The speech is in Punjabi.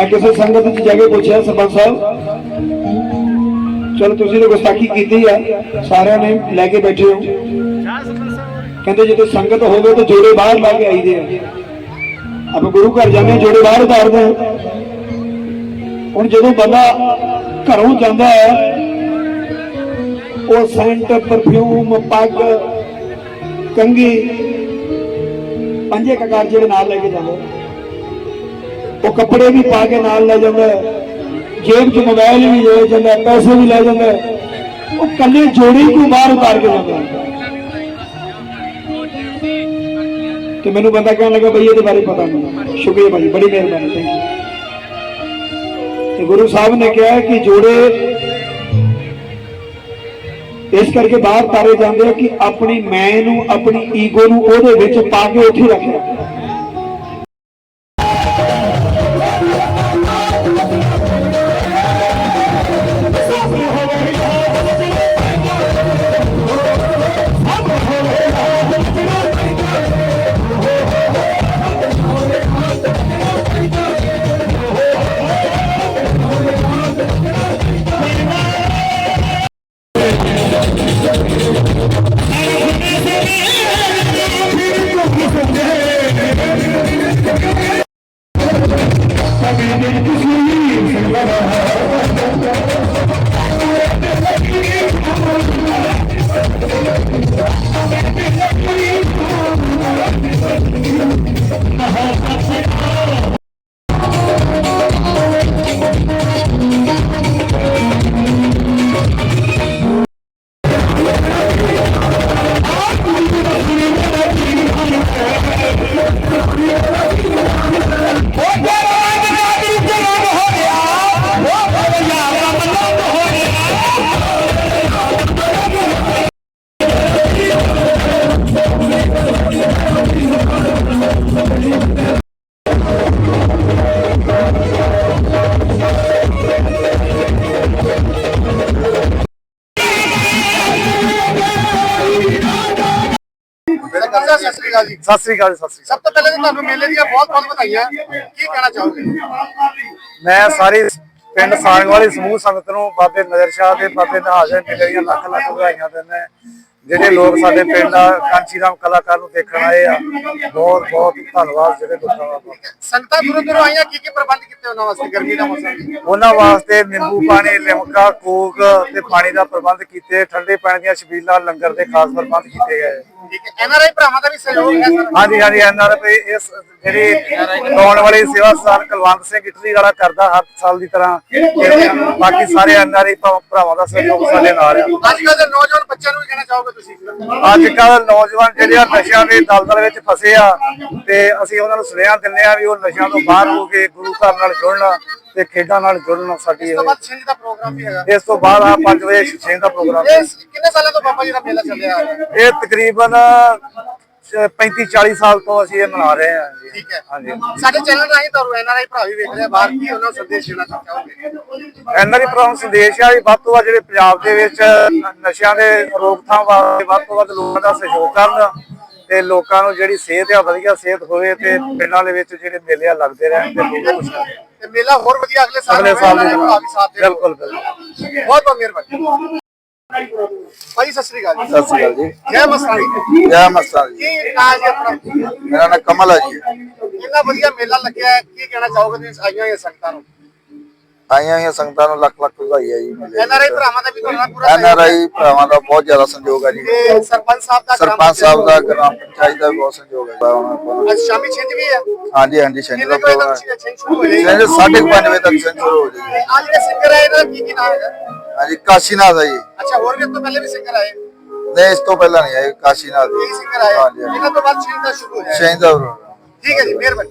ਮੈਂ ਕਿਸੇ ਸੰਗਤ 'ਚ ਜਾ ਕੇ ਪੁੱਛਿਆ ਸਰਪੰਚ ਸਾਹਿਬ ਚਲੋ ਤੁਸੀਂ ਤਾਂ ਗੁਸਤਾਖੀ ਕੀਤੀ ਆ ਸਾਰਿਆਂ ਨੇ ਲੈ ਕੇ ਬੈਠੇ ਹੋ। ਕਹਿੰਦੇ ਜਦੋਂ ਸੰਗਤ ਹੋਵੇ ਤਾਂ ਜੋੜੇ ਬਾਹਰ ਲਾ ਕੇ ਆਈਦੇ ਆ। ਆਪਾਂ ਗੁਰੂ ਘਰ ਜਾਂਦੇ ਹਾਂ, ਜੋੜੇ ਬਾਹਰ ਉਤਾਰਦੇ ਹਾਂ। ਹੁਣ ਜਦੋਂ ਬੰਦਾ ਘਰੋਂ ਜਾਂਦਾ ਹੈ ਉਹ ਸੈਂਟ ਪਰਫਿਊਮ ਪੱਗ ਕੰਗੀ ਪੰਜੇ ਕਕਾਰ ਜਿਹੜੇ ਨਾਲ ਲੈ ਕੇ ਜਾਂਦਾ। ਉਹ ਕੱਪੜੇ ਵੀ ਪਾ ਕੇ ਨਾਲ ਲੈ ਜਾਂਦਾ ਜੇਬ 'ਚ ਮੋਬਾਈਲ ਵੀ ਲੈ ਜਾਂਦਾ ਪੈਸੇ ਵੀ ਲੈ ਜਾਂਦਾ ਉਹ ਕੱਲੇ ਜੋੜੀ ਨੂੰ ਬਾਹਰ ਉਤਾਰ ਕੇ ਜਾਂਦਾ ਤੇ ਮੈਨੂੰ ਬੰਦਾ ਕਹਿਣ ਲੱਗਾ, ਬਈ, ਇਹਦੇ ਬਾਰੇ ਪਤਾ ਨਹੀਂ ਸ਼ੁਕਰੀਆ ਭਾਜੀ, ਬੜੀ ਮਿਹਰਬਾਨੀ ਥੈਂਕ ਯੂ ਤੇ ਗੁਰੂ ਸਾਹਿਬ ਨੇ ਕਿਹਾ ਕਿ ਜੋੜੇ ਇਸ ਕਰਕੇ ਬਾਹਰ ਤਾਰੇ ਜਾਂਦੇ ਆ ਕਿ ਆਪਣੀ ਮੈਂ ਨੂੰ, ਆਪਣੀ ਈਗੋ ਨੂੰ ਉਹਦੇ ਵਿੱਚ ਪਾ ਕੇ ਉੱਥੇ ਰੱਖਿਆ ਸਤਿ ਸ੍ਰੀ ਅਕਾਲ ਜੀ। ਸਤਿ ਸ੍ਰੀ ਅਕਾਲ ਜੀ, ਸਤਿ ਸ੍ਰੀ ਅਕਾਲ। ਸਭ ਤੋਂ ਪਹਿਲੇ ਤਾਂ ਤੁਹਾਨੂੰ ਮੇਲੇ ਦੀਆਂ ਬਹੁਤ ਬਹੁਤ ਵਧਾਈਆਂ। ਕੀ ਕਹਿਣਾ ਚਾਹੋਗੇ? ਮੈਂ ਸਾਰੀ ਪਿੰਡ ਸਾਂਗ ਵਾਲੀ ਸਮੂਹ ਸੰਗਤ ਨੂੰ ਬਾਬੇ ਨਜ਼ਰ ਸ਼ਾਹ ਦੇ ਬਾਬੇ ਨਹਾਜ ਦੇ ਮੇਲੇ ਦੀਆਂ ਲੱਖ ਲੱਖ ਵਧਾਈਆਂ ਦਿੰਦੇ ਜਿਹੜੇ ਲੋਕ ਸਾਡੇ ਪਿੰਡ ਆ ਕਾਂਚੀ ਰਾਮ ਕਲਾਕਾਰ ਨੂੰ ਦੇਖਣ ਆਏ ਆ ਬਹੁਤ ਬਹੁਤ ਧੰਨਵਾਦ ਜਿਹੜੇ ਲੋਕਾਂ ਦਾ ਸੰਗਤਾਂ ਦੂਰੋਂ ਦੂਰੋਂ ਆਈਆਂ ਕੀ ਕੀ ਪ੍ਰਬੰਧ ਉਹਨਾਂ ਵਾਸਤੇ ਗਰਮੀ ਦਾ ਮੌਸਮ ਜੀ ਉਹਨਾਂ ਵਾਸਤੇ ਨਿੰਬੂ ਪਾਣੀ ਲਿਮਕਾ ਕੋਕ ਤੇ ਪਾਣੀ ਦਾ ਪ੍ਰਬੰਧ ਕੀਤੇ ਠੰਡੇ ਪਾਣੀ ਦੀਆਂ ਛਬੀਲਾਂ ਲੰਗਰ ਦੇ ਖਾਸ ਪ੍ਰਬੰਧ ਕੀਤੇ ਗਏ। ਠੀਕ ਹੈ। ਐਨਆਰਆਈ ਭਰਾਵਾਂ ਦਾ ਵੀ ਸਹਿਯੋਗ ਹੈ ਸਰ। ਹਾਂਜੀ ਹਾਂਜੀ ਐਨਆਰਪੀ ਇਸ ਜਿਹੜੀ ਆਉਣ ਵਾਲੀ ਸੇਵਾ ਸਥਾਨ ਕੁਲਵੰਤ ਸਿੰਘ ਇਟਲੀ ਵਾਲਾ ਕਰਦਾ ਹਰ ਸਾਲ ਦੀ ਤਰ੍ਹਾਂ। ਬਾਕੀ ਸਾਰੇ ਐਨਆਰਆਈ ਭਰਾਵਾਂ ਦਾ ਸਹਿਯੋਗ ਸਾਡੇ ਨਾਲ ਆ। ਅੱਜ ਕੱਲ੍ਹ ਦੇ ਨੌਜਵਾਨ ਬੱਚਿਆਂ ਨੂੰ ਵੀ ਕਹਿਣਾ ਚਾਹੋਗੇ ਤੁਸੀਂ? ਅੱਜ ਕੱਲ ਨੌਜਵਾਨ ਜਿਹੜੇ ਆ ਨਸ਼ਿਆਂ ਦੇ ਦਲਦਲ ਵਿੱਚ ਫਸੇ ਆ ਤੇ ਅਸੀਂ ਉਹਨਾਂ ਨੂੰ ਸੁਨੇਹਾ ਦਿੰਦੇ ਆ ਵੀ ਉਹ ਨਸ਼ਿਆਂ ਤੋਂ ਬਾਹਰ ਹੋ ਕੇ ਗੁਰੂ ਘਰ ਨਾਲ ਜੁੜਨ ਤੇ ਖੇਡਾਂ ਨਾਲ ਜੁੜਨ ਸਾਡੀ ਇਸ ਤੋਂ ਇਹ- ਬਾਅਦ ਛਿੰਝ ਦਾ ਪ੍ਰੋਗਰਾਮ ਵੀ ਹੈਗਾ। ਇਸ ਤੋਂ ਬਾਅਦ ਆ 5 ਵਜੇ ਛੇ ਦਾ ਪ੍ਰੋਗਰਾਮ ਹੈ। ਇਹ ਕਿੰਨੇ ਸਾਲਾਂ ਤੋਂ ਬਾਬਾ ਜੀ ਦਾ ਮੇਲਾ ਚੱਲਿਆ ਹੈ? ਇਹ ਤਕਰੀਬਨ 35 40 ਸਾਲ ਤੋਂ ਅਸੀਂ ਇਹ ਮਨਾ ਰਹੇ ਹਾਂ ਜੀ। ਠੀਕ ਹੈ। ਹਾਂਜੀ। ਸਾਡੇ ਚੈਨਲ ਰਾਹੀਂ ਤੁਹਾਨੂੰ ਐਨਆਰਆਈ ਭਰਾ ਵੀ ਵੇਖ ਰਹੇ ਆ ਬਾਹਰ ਕੀ ਉਹਨਾਂ ਨੂੰ ਸੰਦੇਸ਼ ਦੇਣਾ ਚਾਹੋਗੇ? ਐਨਆਰਈ ਪ੍ਰੋਗਰਾਮ ਸੰਦੇਸ਼ ਆ ਵੀ ਵੱਧ ਤੋਂ ਵੱਧ ਜਿਹੜੇ ਪੰਜਾਬ ਦੇ ਵਿੱਚ ਨ- ਨਸ਼ਿਆਂ ਦੇ ਰੋਕਥਾਮ ਵਾਸਤੇ ਵੱਧ ਤੋਂ ਵੱਧ ਲੋਕਾਂ ਦਾ ਸਹਿਯੋਗ ਕਰਨ ਤੇ ਲੋਕਾਂ ਨੂੰ ਜਿਹੜੀ ਸਿਹਤ ਆ ਵਧੀਆ ਸਿਹਤ ਹੋਵੇ ਤੇ ਪਿੰਡਾਂ ਦੇ ਵਿੱਚ ਜਿਹੜੇ ਮੇਲੇ ਆ ਲੱਗਦੇ ਰਹਿਣ ਤੇ ਲੋਕ ਖੁਸ਼ ਰਹਿਣ। ਤੇ ਮੇਲਾ ਹੋਰ ਵਧੀਆ ਅਗਲੇ ਸਾਲ ਅਗਲੇ ਸਾਲ ਭਰਾ ਵੀ ਸਾਥ ਦੀ। ਬਿਲਕੁਲ ਬਿਲਕੁਲ। ਬਹੁਤ ਬਹੁਤ ਮਿਹਰਬਾਨੀ। ਭਾਈ ਸਤਿ ਸ੍ਰੀ ਅਕਾਲ ਜੀ। ਸਤਿ ਸ੍ਰੀ ਅਕਾਲ ਜੀ। ਜੈ ਮਸਤਾਨੀ। ਜੈ ਮਸਤਾਨ ਕੀ ਹੈ ਆਪਣਾ? ਮੇਰਾ ਨਾਮ ਕਮਲ ਹੈ ਜੀ। ਇੰਨਾ ਵਧੀਆ ਮੇਲਾ ਲੱਗਿਆ ਕੀ ਕਹਿਣਾ ਚਾਹੋਗੇ ਤੁਸੀਂ ਆਈਆਂ ਹੋਈਆਂ ਸੰਗਤਾਂ ਨੂੰ? ਆਈਆਂ ਹੋਈਆਂ ਸੰਗਤਾਂ ਨੂੰ ਲੱਖ ਲੱਖ ਵਧਾਈ ਹੈ ਜੀ। ਐਨਆਰਆਈ ਭਰਾਵਾਂ ਦਾ ਵੀ ਤੁਹਾਡਾ ਪੂਰਾ ਐਨ ਆਰ ਆਈ ਭਰਾਵਾਂ ਦਾ ਬਹੁਤ ਜ਼ਿਆਦਾ ਸੰਯੋਗ ਹੈ ਜੀ। ਤੇ ਸਰਪੰਚ ਸਾਹਿਬ ਦਾ ਸਰਪੰਚ ਸਾਹਿਬ ਦਾ ਗ੍ਰਾਮ ਪੰਚਾਇਤ ਦਾ ਬਹੁਤ ਸੰਯੋਗ ਹੈ। ਅੱਜ ਸ਼ਾਮੀ ਛਿੰਝ ਵੀ ਹੈ। ਹਾਂਜੀ ਹਾਂਜੀ ਕਿੰਨੇ ਦਾ ਪ੍ਰੋਗਰਾਮ ਛਿੰਝ ਸ਼ੁਰੂ ਹੋ ਜਾਏਗੀ ਸ਼ਨੀ ਸਾਢੇ ਕੁ ਪੰਜ ਵਜੇ ਤੱਕ ਸ਼ਨੀ ਸ਼ੁਰੂ ਹੋ ਜਾਏਗੀ। ਆ ਜਿਹੜੇ ਸਿੰਗਰ ਆਏ ਦਾ ਕੀ ਕੀ ਨਾਮ ਹੈ? ਹਾਂਜੀ ਕਾਸ਼ੀਨਾਥ ਹੈ ਜੀ। ਅੱਛਾ ਹੋਰ ਵੀ ਤੋਂ ਪਹਿਲੇ ਵੀ ਸਿੰਗਰ ਆਏ? ਨਹੀਂ ਇਸ ਤੋਂ ਪਹਿਲਾਂ ਨਹੀਂ ਆਏ ਕਾਸ਼ੀਨਾਥ ਇਹ ਸਿੰਗਰ ਆਏ। ਇਹਨਾਂ ਤੋਂ ਬਾਅਦ ਛਿੰਝ ਦਾ ਸ਼ੁਰੂ ਹੋ ਜਾਏਗਾ। ਸ਼ਨੀ ਦਾ ਠੀਕ ਹੈ ਜੀ ਮਿਹਰਬਾਨੀ।